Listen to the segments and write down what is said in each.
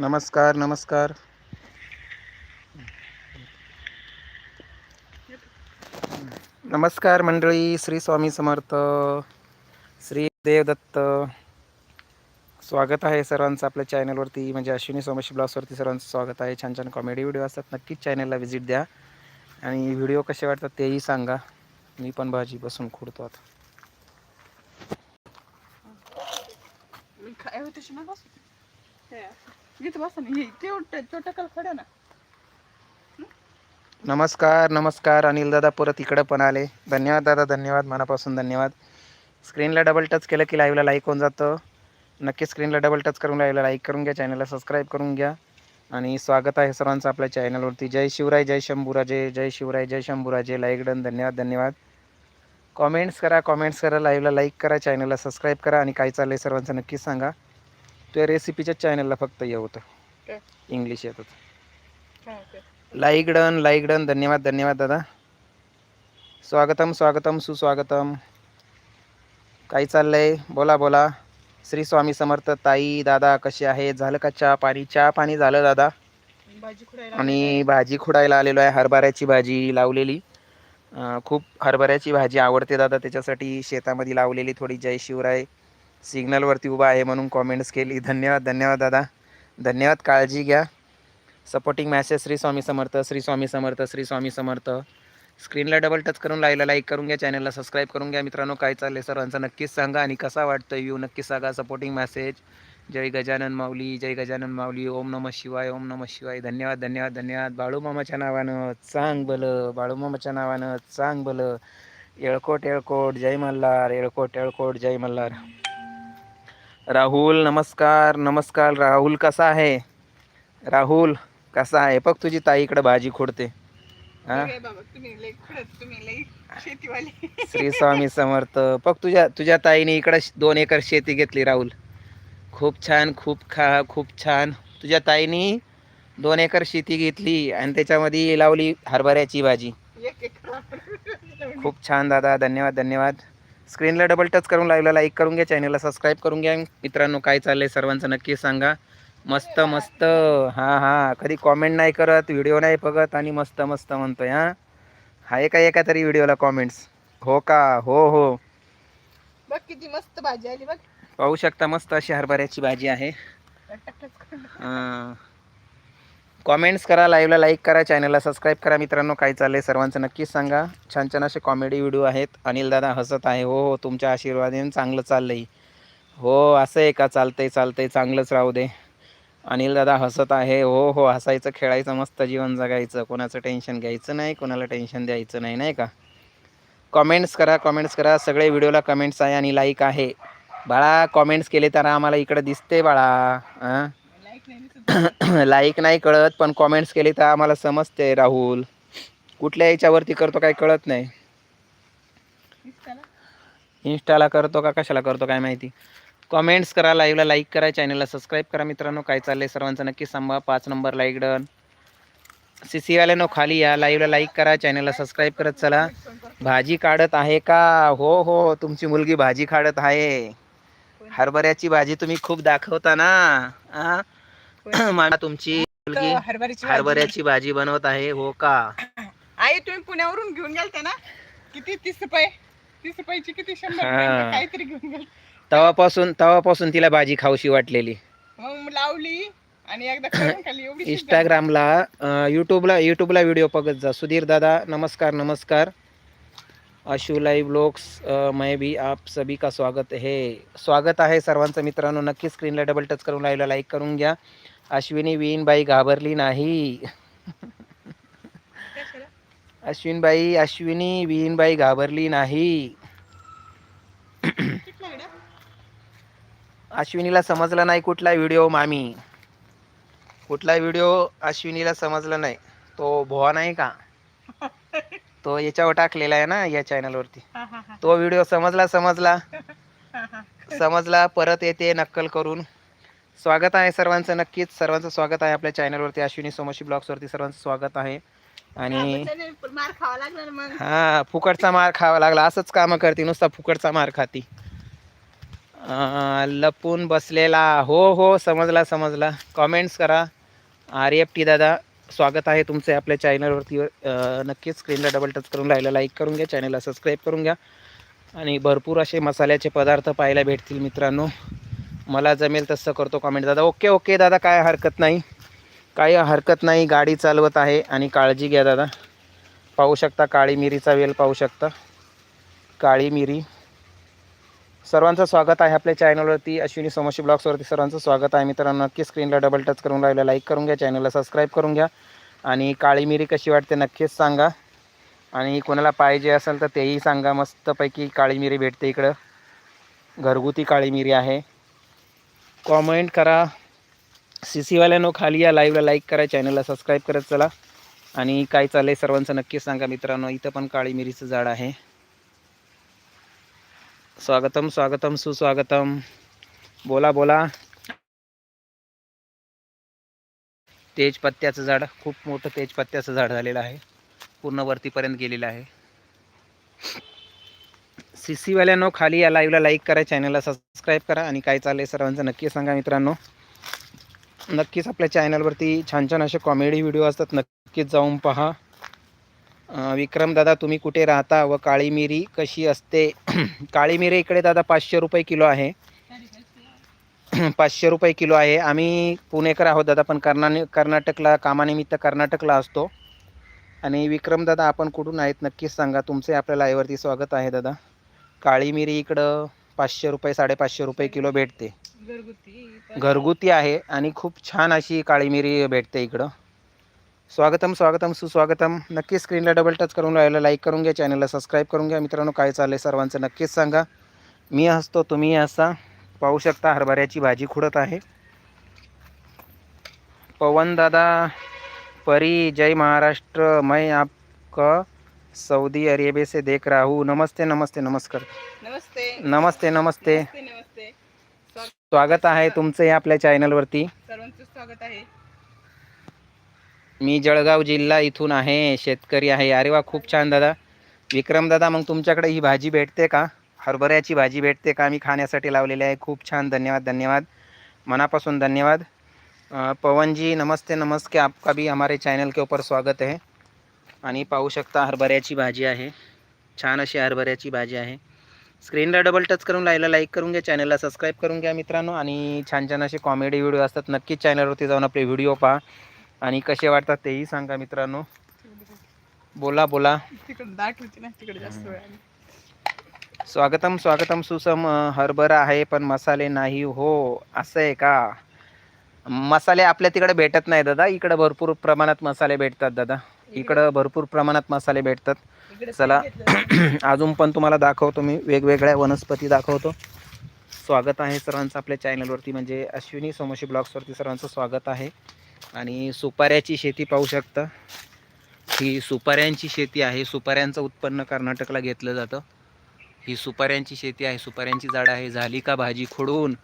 नमस्कार नमस्कार. नमस्कार मंडळी श्री स्वामी समर्थ श्री देवदत्त. स्वागत आहे सर्वांचं आपल्या चॅनलवरती. म्हणजे अश्विनी सोमशी ब्लॉग्सवरती सर्वांचं स्वागत आहे. छान छान कॉमेडी व्हिडिओ असतात नक्कीच चॅनलला व्हिजिट द्या. आणि व्हिडिओ कसे वाटतात तेही सांगा. मी पण भाजी बसून खुडतो आता. इथे बसा ना. हे तेवढं तो खड्या ना. नमस्कार नमस्कार. अनिल दादा परत इकडं पण आले. धन्यवाद दादा धन्यवाद. मनापासून धन्यवाद. स्क्रीनला डबल टच केलं की लाईव्हला लाईक होऊन जातं. नक्की स्क्रीनला डबल टच करून लाईव्हला लाईक करून घ्या. चॅनलला सबस्क्राईब करून घ्या. आणि स्वागत आहे सर्वांचं आपल्या चॅनलवरती जय शिवराय जय शंभूराजे जय शिवराय जय शंभूराजे. लाईक डन धन्यवाद धन्यवाद. कॉमेंट्स करा कॉमेंट्स करा. लाईव्हला लाईक करा. चॅनलला सबस्क्राईब करा. आणि काय चाललं आहे सर्वांचं नक्कीच सांगा. त्या रेसिपीच्या चॅनलला फक्त ये होतं. काय? इंग्लिश येतं काय होते लाईक डन लाईक डन. धन्यवाद धन्यवाद दादा. स्वागतम स्वागतम सुस्वागतम. काय चाललंय? बोला बोला. श्री स्वामी समर्थ ताई दादा कसे आहे झालं का चहा पाणी? चहा पाणी झालं दादा. भाजी खुडायला आणि भाजी खुडायला आलेलो आहे. हरभऱ्याची भाजी लावलेली. अं, खूप हरभऱ्याची भाजी आवडते दादा. त्याच्यासाठी शेतामध्ये लावलेली थोडी जय शिवराय सिग्नलवरती उभा आहे म्हणून कॉमेंट्स केली. धन्यवाद धन्यवाद दादा. धन्यवाद काळजी घ्या. Supporting message Shri Swami Samarth Shri Swami Samarth Shri Swami Samarth. स्क्रीनला double touch करून लाईला लाईक करून घ्या चॅनलला सबस्क्राईब करून घ्या. मित्रांनो काय चालले सर्वांचं नक्कीच सांगा आणि कसा वाटतं यू नक्कीच सांगा. सपोर्टिंग मॅसेज जय गजानन माऊली जय गजानन माऊली. ओम नम शिवाय ओम नम शिवाय. धन्यवाद धन्यवाद धन्यवाद. बाळूमामाच्या नावानं चांग बलं. बाळूमामाच्या नावानं चांग बलं. येळकोट येळकोट जय मल्हार. येळकोट येळकोट जय मल्हार. राहुल नमस्कार नमस्कार. राहुल कसा आहे? राहुल कसा आहे? बघ तुझी ताई इकडे भाजी खोडते. हा? श्री स्वामी समर्थ. बघ तुझ्या तुझ्या ताईने इकडे दोन एकर शेती घेतली राहुल. खूप छान खूप खा खूप छान. तुझ्या ताईने दोन एकर शेती घेतली आणि त्याच्यामध्ये लावली हरभऱ्याची भाजी. खूप छान दादा. धन्यवाद धन्यवाद. स्क्रीनला डबल टच करून लाईव्हला लाईक करून घ्या चॅनलला सबस्क्राईब करून घ्या. मित्रांनो काय चाललंय सर्वांचं नक्की सांगा. मस्त मस्त. हां हां. कधी कॉमेंट नाही करत व्हिडिओ नाही बघत आणि मस्त मस्त म्हणतोय हां. आहे का एका तरी व्हिडिओला कॉमेंट्स हो का? हो हो. बघ किती मस्त भाजी आली बघ. पाहू शकता मस्त अशी हरभऱ्याची भाजी आहे. करून. कॉमेंट्स करा लाईव्हला लाईक करा चॅनलला सबस्क्राईब करा. मित्रांनो काय चाललंय सर्वांचं नक्कीच सांगा. छान छान असे कॉमेडी व्हिडिओ आहेत. अनिल दादा हसत आहे. हो हो तुमच्या आशीर्वादाने चांगलं चाललंय. हो असं आहे का? चालतंय चालतंय चांगलंच राहू दे. अनिल दादा हसत आहे. हो हो हसायचं खेळायचं मस्त जीवन जगायचं. कोणाचं टेन्शन घ्यायचं नाही कोणाला टेन्शन द्यायचं नाही नाही का? कॉमेंट्स करा कॉमेंट्स करा. सगळे व्हिडिओला कमेंट्स आहे आणि लाईक आहे. बाळा कॉमेंट्स केले तर आम्हाला इकडं दिसते बाळा. हां लाईक नाही कळत पण कॉमेंट्स केले तर आम्हाला समजते राहुल. कुठल्या याच्यावरती करतो काय कळत नाही. इंस्टाला करतो का कशाला करतो काय माहिती. कॉमेंट्स करा लाईव्हला लाईक करा चॅनलला सबस्क्राईब करा मित्रांनो. काय चाललंय सर्वांचं नक्की सांगा. पाच नंबर लाईक डन सी सीवाल्यानो खाली या. लाईव्हला लाईक करा चॅनलला सबस्क्राईब करत चला. भाजी काढत आहे का? हो हो तुमची मुलगी भाजी काढत आहे. हरभऱ्याची भाजी तुम्ही खूप दाखवता ना. आ? मला तुमची मुलगी हरभऱ्याची भाजी. हरभऱ्याची भाजी बनवत आहे हो का? आई तुम्ही पुण्यावरून घेऊन गेलते ना? किती तीस रुपये? तीस रुपयाची किती? शंभर हा. रुपयाची काहीतरी घेऊन गेल तवापासून तवापासून तिला भाजी खाऊशी वाटलेली. मग लावली आणि एकदा खाली एवढी. इंस्टाग्रामला अं, यूट्यूबला यूट्यूबला व्हिडिओ बघत जा. सुधीर दादा नमस्कार नमस्कार. आशू लाईव्ह ब्लॉग्स मैं भी आप सभी का स्वागत है. स्वागत आहे सर्वांचं मित्रांनो. नक्की स्क्रीनला डबल टच करून लाईव्हला लाईक करून घ्या. अश्विनी विनबाई घाबरली नाही? अश्विनबाई अश्विनी विहीनबाई घाबरली नाही? अश्विनीला समजला नाही कुठला व्हिडिओ मामी कुठला व्हिडिओ अश्विनीला समजला नाही तो भोवा नाही का तो याच्यावर टाकलेला आहे ना या चॅनलवरती. तो व्हिडिओ समजला समजला. समजला परत येते नक्कल करून स्वागत आहे सर्वांचं नक्कीच सर्वांचं स्वागत आहे आपल्या चॅनलवरती अश्विनी सोमशी ब्लॉग्सवरती सर्वांचं स्वागत आहे. आणि त्याने मार खावा लागला ना मग. हा फुकटचा मार खावा लागला. असंच कामं करते नुसता फुकटचा मार खाती. लपून बसलेला. हो हो समजला समजला. कॉमेंट्स करा. आर एफ टी दादा स्वागत आहे तुमचे आपल्या चॅनलवरती नक्कीच स्क्रीनला डबल टच करून राहिलं. लाईक करून घ्या चॅनलला सबस्क्राईब करून घ्या. आणि भरपूर असे मसाल्याचे पदार्थ पाहायला भेटतील मित्रांनो. मला जमेल तसं करतो कमेंट दादा ओके ओके दादा काय हरकत नाही. काही हरकत नाही गाडी चालवत आहे आणि काळजी घ्या दादा. पाहू शकता काळी मिरीचा वेल पाहू शकता. काळी मिरी. सर्वांचं स्वागत आहे आपल्या चॅनलवरती अश्विनी सोमशी ब्लॉग्सवरती सर्वांचं स्वागत आहे. मित्रांनो नक्की स्क्रीनला डबल टच करून राहिलं लाईक करून घ्या चॅनलला सबस्क्राईब करून घ्या. आणि काळी मिरी कशी वाटते नक्कीच सांगा. आणि कोणाला पाहिजे असेल तर तेही सांगा. मस्तपैकी काळी मिरी भेटते इकडं. घरगुती काळी मिरी आहे. कॉमेंट करा. सी सीवाल्यानो खाली या लाईव्हला लाईक करा चॅनलला सबस्क्राईब करत चला. आणि काय चाललं आहे सर्वांचं नक्की सांगा मित्रांनो. इथं पण काळी मिरीचं झाड आहे. स्वागतम स्वागतम सुस्वागतम. बोला बोला. तेजपत्त्याचं झाड खूप मोठं तेजपत्त्याचं झाड झालेलं आहे. पूर्ण वरतीपर्यंत गेलेलं आहे. सी सीवाल्यानो खाली या लाईव्हला लाईक करा चॅनलला सबस्क्राईब करा आणि काय चाललं आहे सर्वांचं नक्की सांगा मित्रांनो. नक्कीच आपल्या चॅनलवरती छान छान असे कॉमेडी व्हिडिओ असतात. नक्कीच जाऊन पहा. विक्रम दादा तुम्ही कुठे राहता व काळी मिरी कशी असते? काळी मिरी इकडे दादा पाचशे रुपये किलो आहे. पाचशे रुपये किलो आहे. आम्ही पुणेकर आहोत दादा पण कर्ना कर्नाटकला कामानिमित्त कर्नाटकला असतो. आणि विक्रम दादा आपण कुठून आहेत? नक्कीच सांगा. तुमचे आपल्या लाईव्हवरती स्वागत आहे दादा. काळी मिरी इकडं पाचशे रुपये साडेपाचशे रुपये किलो भेटते. घरगुती आहे आणि खूप छान अशी काळी मिरी भेटते इकडं. स्वागतम स्वागतम सुस्वागतम. नक्की स्क्रीनला डबल टच करून राहिलं लाईक करून घ्या चॅनलला सबस्क्राईब करून घ्या. मित्रांनो काय चाललं आहे सर्वांचं नक्कीच सांगा. मी हसतो तुम्ही हसा. पाहू शकता हरभऱ्याची भाजी खुडत आहे. पवन दादा परी जय महाराष्ट्र मैं आपका सऊदी अरेबिया से देख रहा हूँ। नमस्ते नमस्ते नमस्कार। नमस्ते। नमस्ते नमस्ते। स्वागत आहे तुमचं या आपल्या चॅनलवरती. सर्वांचं स्वागत आहे. मी जळगाव जिल्हा इथून आहे शेतकरी आहे. अरे वा खूप छान दादा. विक्रम दादा मग तुमच्याकडे ही भाजी भेटते का? हरभऱ्याची भाजी भेटते का? मी खाण्यासाठी लावलेली आहे. खूप छान धन्यवाद धन्यवाद. मनापासून धन्यवाद. पवन जी नमस्ते नमस्ते. आपका भी हमारे चॅनल के ऊपर स्वागत आहे आणि पाहू शकता हरभऱ्याची भाजी आहे. छान अशी हरभऱ्याची भाजी आहे. स्क्रीनला डबल टच करून लाईला लाईक करून घ्या चॅनलला सबस्क्राईब करून घ्या मित्रांनो. आणि छान छान असे कॉमेडी व्हिडिओ असतात. नक्कीच चॅनलवरती जाऊन आपले व्हिडिओ पहा. आणि कसे वाटतात तेही सांगा मित्रांनो. बोला बोला. स्वागतम स्वागतम. सुसम हरभरा आहे पण मसाले नाही. हो असं आहे का? मसाले आपल्या तिकडे भेटत नाही दादा. इकडे भरपूर प्रमाणात मसाले भेटतात दादा. इकडं भरपूर प्रमाणात मसाले भेटतात. चला. अजून पण तुम्हाला दाखवतो मी. वेगवेगळ्या वनस्पती दाखवतो. स्वागत आहे सर्वांचं आपल्या चॅनलवरती. म्हणजे अश्विनी सोमोशी ब्लॉग्सवरती सर्वांचं स्वागत आहे. आणि सुपाऱ्याची शेती पाहू शकता. ही सुपाऱ्यांची शेती आहे. सुपाऱ्यांचं उत्पन्न कर्नाटकला घेतलं जातं. ही सुपाऱ्यांची शेती आहे. सुपाऱ्यांची झाडं आहे. झाली का भाजी खोडून?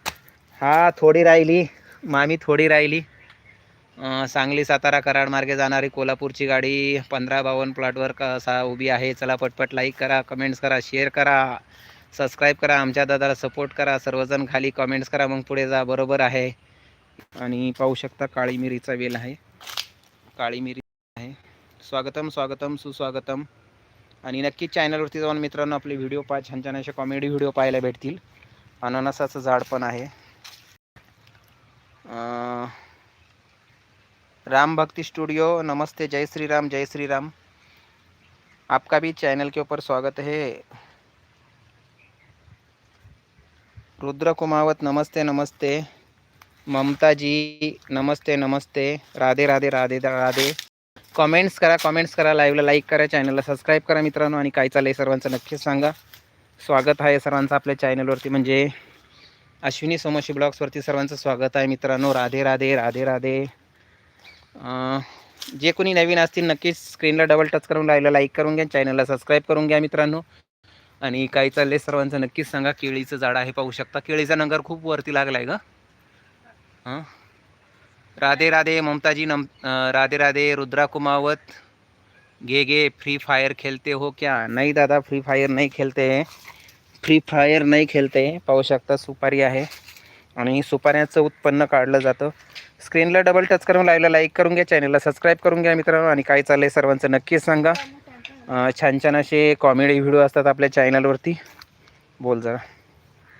हा थोडी राहिली. मामी थोडी राहिली. सांगली सातारा कराड मार्गे जाणारी कोल्हापूरची गाडी पंधरा बावन्न प्लॉटवर कसा उभी आहे. चला पटपट लाईक करा कमेंट्स करा शेअर करा. सबस्क्राईब करा आमच्या दादाला सपोर्ट करा. सर्वजण खाली कमेंट्स करा मग पुढे जा. बरोबर आहे. आणि पाहू शकता काळी मिरीचा वेल आहे. काळी मिरी आहे. स्वागतम स्वागतम सुस्वागतम. आणि नक्कीच चॅनलवरती जाऊन मित्रांनो आपले व्हिडिओ पहा. छान छान असे कॉमेडी व्हिडिओ पाहायला भेटतील. अननसाचं झाड पण आहे. राम भक्ति स्टूडियो नमस्ते जय श्री राम जय श्री राम आपका भी चैनल के ऊपर स्वागत है। रुद्र कुमावत नमस्ते नमस्ते। ममता जी नमस्ते नमस्ते। राधे राधे राधे राधे। कमेंट्स करा कमेंट्स करा लाईव्हला लाईक करा चॅनलला सबस्क्राईब करा मित्रांनो आणि काय चाललं आहे सर्वांचं नक्कीच सांगा. स्वागत आहे सर्वांचं आपल्या चॅनलवरती म्हणजे अश्विनी सोमशी ब्लॉग्सवरती सर्वांचं स्वागत आहे मित्रांनो. राधे राधे राधे राधे. जे कोणी नवीन असतील नक्कीच स्क्रीनला डबल टच करून राहिलं लाईक करून घ्या चॅनलला सबस्क्राईब करून घ्या मित्रांनो. आणि काय चाललंय सर्वांचं नक्कीच सांगा केळीचं झाड आहे पाहू शकता. केळीचा नंगर खूप वरती लागला आहे का हां? राधे राधे ममताजी नम राधे राधे रुद्रा कुमावत घे घे फ्री फायर खेलते हो क्या? नाही दादा फ्री फायर नाही खेलते फ्री फायर नाही खेळते पाहू शकता सुपारी आहे. आणि सुपाऱ्याचं उत्पन्न काढलं जातं. स्क्रीनला डबल टच करून लाईव्हला लाईक करून घ्या चॅनलला सबस्क्राईब करून घ्या मित्रांनो. आणि काय चाललंय सर्वांचं नक्कीच सांगा. छान छान असे कॉमेडी व्हिडिओ असतात आपल्या चॅनलवरती बोल जरा.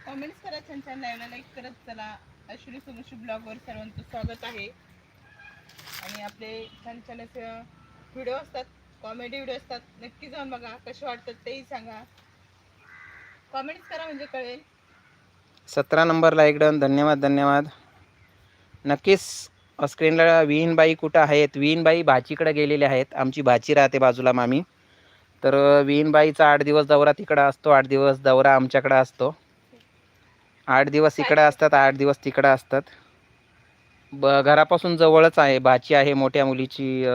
कमेंट्स करा छान छान लाईव्हला लाईक करत चला. अश्विनी सोमशी ब्लॉगवर सर्वांचं स्वागत आहे. आणि आपले छान छान असे व्हिडिओ असतात कॉमेडी व्हिडिओ असतात. नक्की जाऊन बघा कसे वाटतात तेही सांगा. कमेंट्स करा म्हणजे कळेल. सतरा नंबर लाईक डन धन्यवाद धन्यवाद. नक्कीच. स्क्रीनला विहीनबाई कुठं आहेत? विहीनबाई भाचीकडे गेलेले आहेत. आमची भाची राहते बाजूला मामी. तर विहीनबाईचा आठ दिवस दौरा तिकडं असतो आठ दिवस दौरा आमच्याकडं असतो. आठ दिवस इकडं असतात आठ दिवस तिकडं असतात. ब घरापासून जवळच आहे. भाची आहे मोठ्या मुलीची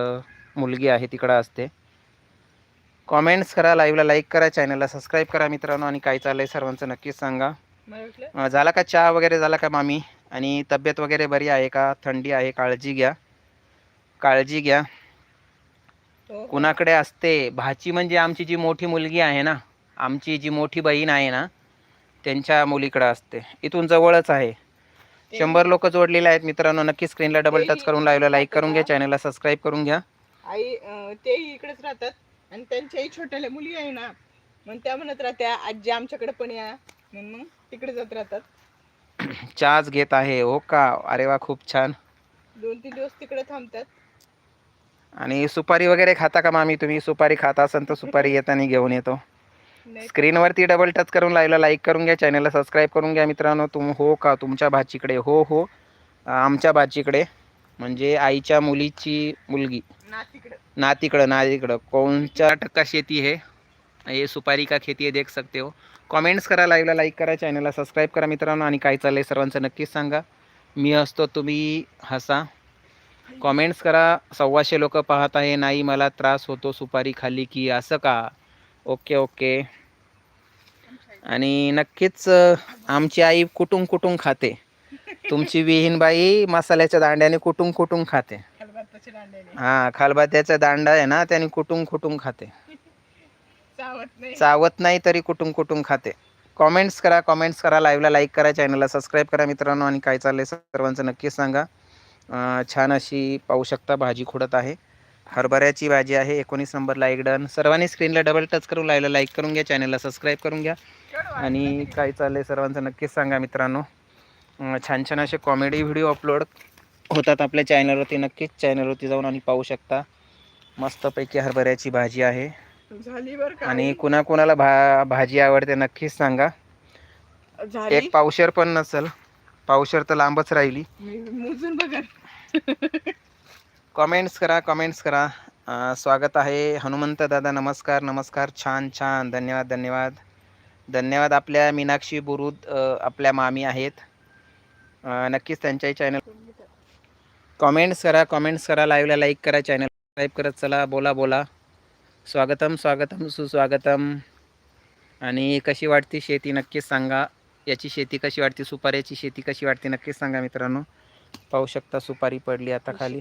मुलगी आहे तिकडं असते. कॉमेंट्स करा लाईव्हला लाईक करा चॅनलला सबस्क्राईब करा मित्रांनो. आणि काय चाललं आहे सर्वांचं नक्कीच सांगा. झाला का चहा वगैरे? झाला का मामी? आणि तब्येत वगैरे बरी आहे का? थंडी आहे काळजी घ्या. काळजी घ्या. हो कुणाकडे असते? भाची म्हणजे आमची जी मोठी मुलगी आहे ना आमची जी मोठी बहीण आहे ना त्यांच्या मुलीकडे असते. इथून जवळच आहे. शंभर लोक जोडलेले आहेत मित्रांनो नक्की स्क्रीनला डबल टच करून लावलं लाईक करून घ्या चॅनलला सबस्क्राईब करून घ्या. आई तेही इकडेच राहतात. आणि त्यांच्याही छोट्याल्या मुली आहे ना मग त्या म्हणत राहत्या आजी आमच्याकडे पण या. मग तिकडे जात राहतात. चहाच घेत आहे. हो का? अरे वा खूप छान. दोन तीन दिवस तिकडे थांबतात. आणि सुपारी वगैरे खाता का मामी तुम्ही? सुपारी खाता असाल तर सुपारी येताना घेऊन येतो. नाही स्क्रीनवरती डबल टच करून लाईव्हला लाईक करून घ्या चॅनलला सबस्क्राईब करून घ्या मित्रांनो. तुम हो का? तुमच्या भाचीकडे. हो हो. आमच्या भाचीकडे. म्हणजे आईच्या मुलीची मुलगी. ना तिकडं नातीकडं नातीकडं. कोणच्या टक्का शेती है? ये सुपारी का खेती है देख सकते हो. कॉमेंट्स करा लाईव्हला लाईक करा चॅनलला सबस्क्राईब करा मित्रांनो. आणि काय चाललंय सर्वांचं नक्कीच सांगा. मी असतो तुम्ही हसा. कॉमेंट्स करा. सव्वाशे लोक पाहत आहे. नाही मला त्रास होतो सुपारी खाली की असं का? ओके ओके आणि नक्कीच आमची आई कुटुंब कुटुंब खाते. तुमची विहीनबाई मसाल्याच्या दांड्याने कुटुंब कुटुंब खाते. हा खालबात्याचा दांडा आहे ना त्याने कुटुंब कुटुंब खाते. चावत नाही. चावत नाही तरी कुटुंब कुटुंब खाते. कॉमेंट्स करा कॉमेंट्स करा लाईव्हला लाईक करा चॅनलला सबस्क्राईब करा मित्रांनो आणि काय चाललंय सर्वांचं नक्कीच सांगा. छान अशी पाहू शकता भाजी खुडत आहे. हरभऱ्याची भाजी आहे एकोणीस नंबर एक डन सर्वांनी स्क्रीनला डबल टच करून लाईव्हला लाईक करून घ्या चॅनलला सबस्क्राईब करून घ्या. आणि काय चाललंय सर्वांचं नक्कीच सांगा मित्रांनो. छान छान असे कॉमेडी व्हिडिओ अपलोड होतात आपल्या चॅनलवरती नक्कीच चॅनलवरती जाऊन आणि पाहू शकता. मस्तपैकी हरभऱ्याची भाजी आहे. झाली बर का आणि कुणा कुणाला भा भाजी आवडते नक्कीच सांगा. झाली? एक पावशर पण नसेल. पावशर तर लांबच राहिली. मी मोजून बघा कॉमेंट्स करा कॉमेंट्स करा. अं, स्वागत आहे हनुमंत दादा नमस्कार नमस्कार. छान छान. धन्यवाद धन्यवाद. धन्यवाद आपल्या मीनाक्षी बुरुद अं, आपल्या मामी आहेत. अं, नक्कीच त्यांच्याही चॅनल कॉमेंट्स करा कॉमेंट्स करा. लाईव्हला लाईक करा चॅनल सबस्क्राईब करत चला. बोला बोला. स्वागतम स्वागतम सुस्वागतम. आणि कशी वाटते शेती नक्कीच सांगा. याची शेती कशी वाटते सुपाऱ्याची शेती कशी वाटते नक्कीच सांगा मित्रांनो. पाहू शकता सुपारी पडली आता खाली.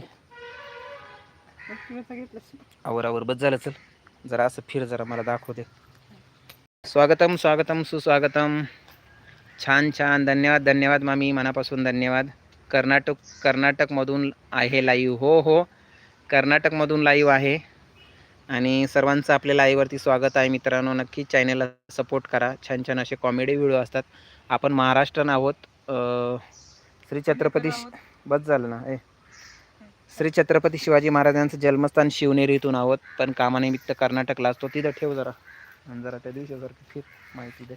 आवर आवर बस झालं चल. जरा असं फिर जरा मला दाखवते. स्वागतम स्वागतम सुस्वागतम. छान छान. धन्यवाद धन्यवाद मामी. मनापासून धन्यवाद. कर्नाटक कर्नाटकमधून आहे लाईव्ह हो हो. कर्नाटकमधून लाईव्ह आहे. आणि सर्वांचं आपल्या लाईव्हवरती स्वागत आहे मित्रांनो. नक्की चॅनलला सपोर्ट करा. छान छान असे कॉमेडी व्हिडिओ असतात. आपण महाराष्ट्रन आहोत. श्री छत्रपती बस झालं ना? ए. श्री छत्रपती शिवाजी महाराजांचं जन्मस्थान शिवनेरी इथून आहोत. पण कामानिमित्त कर्नाटकला असतो. तिथं ठेव जरा. आणि जरा त्या दिवशी जरा फिर. माहिती दे.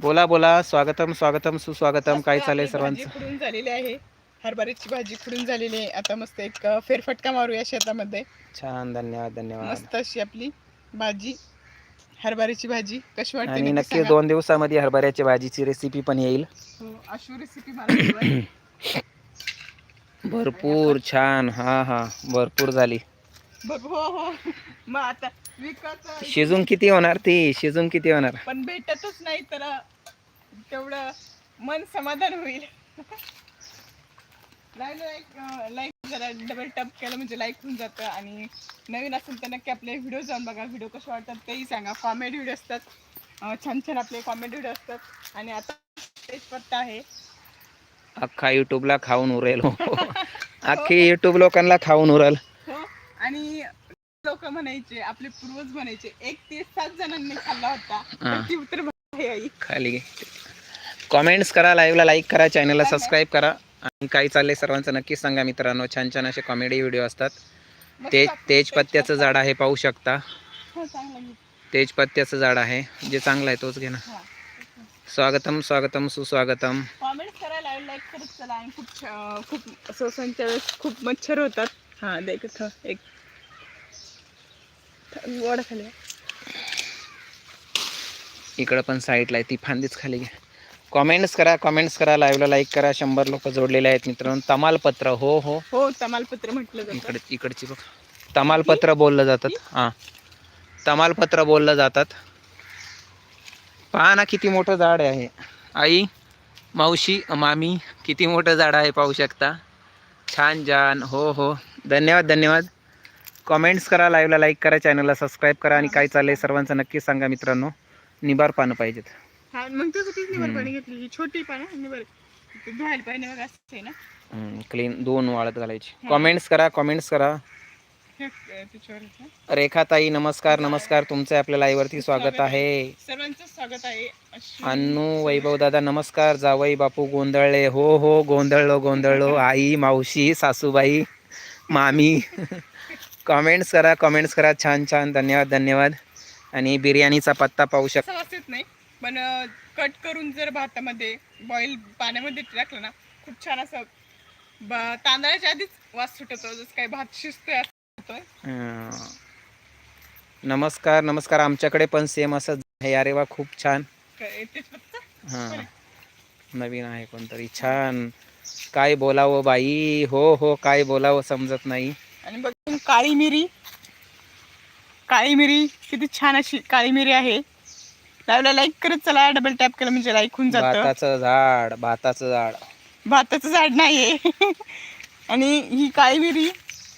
बोला बोला. स्वागतम स्वागतम सुस्वागतम. काय भाजी सर्वांचं झालेली आहे. हरभऱ्याची भाजी खुडून झालेली आहे. आता मस्त एक फेरफटका मारूया शेतामध्ये. छान धन्यवाद धन्यवाद. मस्त अशी आपली भाजी हरभऱ्याची भाजी. कशी वाटते आणि नक्की सांगा. दोन दिवसामध्ये हरभऱ्याच्या भाजीची रेसिपी पण येईल. हो, अशी रेसिपी मला. भरपूर छान हा हा भरपूर झाली. बघ हो हो. मग आता विकत शिजून किती होणार ती? शिजून किती होणार? पण भेटतच नाही तर तेवढं मन समाधान होईल. लाईक लाईक लाईक जरा डबल टॅप केलं म्हणजे लाईक होऊन जातं. आणि नवीन असेल तर नक्की आपले व्हिडिओ जाऊन बघा. व्हिडिओ कसे वाटतात तेही सांगा. कॉमेडी व्हिडिओ असतात. छान छान आपले कॉमेडी व्हिडिओ असतात. आणि आता तेच पत्ता आहे. अख्खा युट्यूबला खाऊन उरेल. हो. अख्खी युट्यूब लोकांना खाऊन उरल. हो. आणि लोक म्हणायचे आपले पूर्वज म्हणायचे एक ते सात जणांनी खाल्ला होता. हा. ती उत्तर खाली कॉमेंट्स करा लाईव्हला लाईक करा चॅनलला सबस्क्राईब करा. आणि काय चाललंय सर्वांचं नक्की सांगा मित्रांनो. छान छान असे कॉमेडी व्हिडिओ असतात. मस्त ते आपलं तेजपत्त्याचं झाड आहे पाहू शकता. हो. तेजपत्त्याचं झाड आहे जे चांगलं आहे तोच घे ना. हा. स्वागतम स्वागतम सुस्वागतम. कॉमेंट करा लाईव्ह लाईक करत चला. आणि खूप खूप सोसांच्या वेळेस खूप मच्छर होतात. हा देख एक. वड खाली इकडं पण साईडला आहे ती फांदीच खाली घ्या. कॉमेंट्स करा कॉमेंट्स करा लाईव्हला लाईक करा. शंभर लोक जोडलेले आहेत मित्रांनो. तमालपत्र हो हो. हो तमालपत्र म्हटलं जातं. इकडे इकडची बघ. तमालपत्र बोललं जातात. हां. तमालपत्र बोललं जातात. पहा ना किती मोठं झाड आहे. आई मावशी मामी किती मोठं झाड आहे पाहू शकता. छान छान. हो हो. धन्यवाद धन्यवाद. कॉमेंट्स करा लाईव्हला लाईक करा चॅनलला सबस्क्राईब करा आणि काय चाललंय सर्वांचं नक्की सांगा मित्रांनो. निबार पानं पाहिजेत. हा मग निबर हम्म. पाणी घेतली छोटी निबर ते धुवायला पाहिजे बघा असं आहे ना. क्लीन दोन वाळत घालायची. कॉमेंट्स करा कॉमेंट्स करा. हे. रेखाताई नमस्कार नमस्कार. तुमचं आपल्या लाईव्हवरती स्वागत आहे. सर्वांचं स्वागत आहे. अन्नू वैभव दादा नमस्कार. जावई बापू गोंधळले. हो हो गोंधळलो गोंधळलो. आई मावशी सासूबाई मामी. कॉमेंट्स करा कॉमेंट्स करा. छान छान. धन्यवाद धन्यवाद. आणि बिर्याणीचा पत्ता पाहू येत नाही. पण कट करून जर भातामध्ये बॉईल पाण्यामध्ये टाकलं ना खूप छान असं तांदळाच्या आधीच वास सुटतो जसं काही भात शिजतोय नमस्कार नमस्कार. आमच्याकडे पण सेम असं आहे अरे वा खूप छान. हां. नवीन आहे कोणतरी. छान. काय बोलावं बाई? हो हो काय बोलावं समजत नाही. आणि बघ काळी मिरी. काळी मिरी किती छान अशी काळी मिरी आहे. लावला लाईक करत चला डबल टॅप केलं म्हणजे लाईक होऊन जातं. भाताचं झाड भाताचं झाड. भाताचं झाड नाहीये. आणि ही काळी मिरी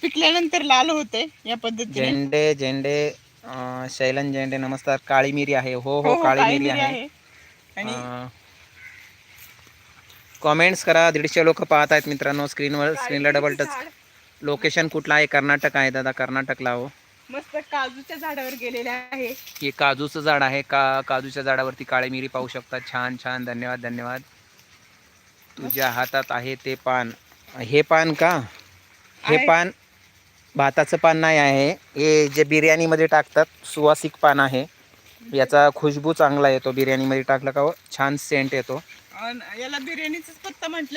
पिकल्यानंतर लाल होते या पद्धतीने. झेंडे झेंडे अं, शैलन झेंडे नमस्कार काळी मिरी आहे. हो हो, हो हो, काळी मिरी आहे. आणि कॉमेंट्स करा दीडशे लोक पाहत आहेत मित्रांनो स्क्रीनवर स्क्रीनला डबल टच लोकेशन कुठलं आहे? कर्नाटक आहे दादा कर्नाटकला हो. मस्त काजूच्या झाडावर गेलेले आहे. हे काजूचं झाड आहे. का काजूच्या झाडावरती काळी मिरी पाहू शकता. छान छान. धन्यवाद धन्यवाद. तुझ्या हातात आहे ते पान. हे पान का? हे आहे. पान भाताचं पान नाही आहे. हे जे बिर्याणीमध्ये टाकतात सुवासिक पान आहे. याचा खुशबू चांगला येतो. बिर्याणीमध्ये टाकलं का हो, छान सेंट येतो. अन याला बिर्याणीचाच पत्ता म्हटलं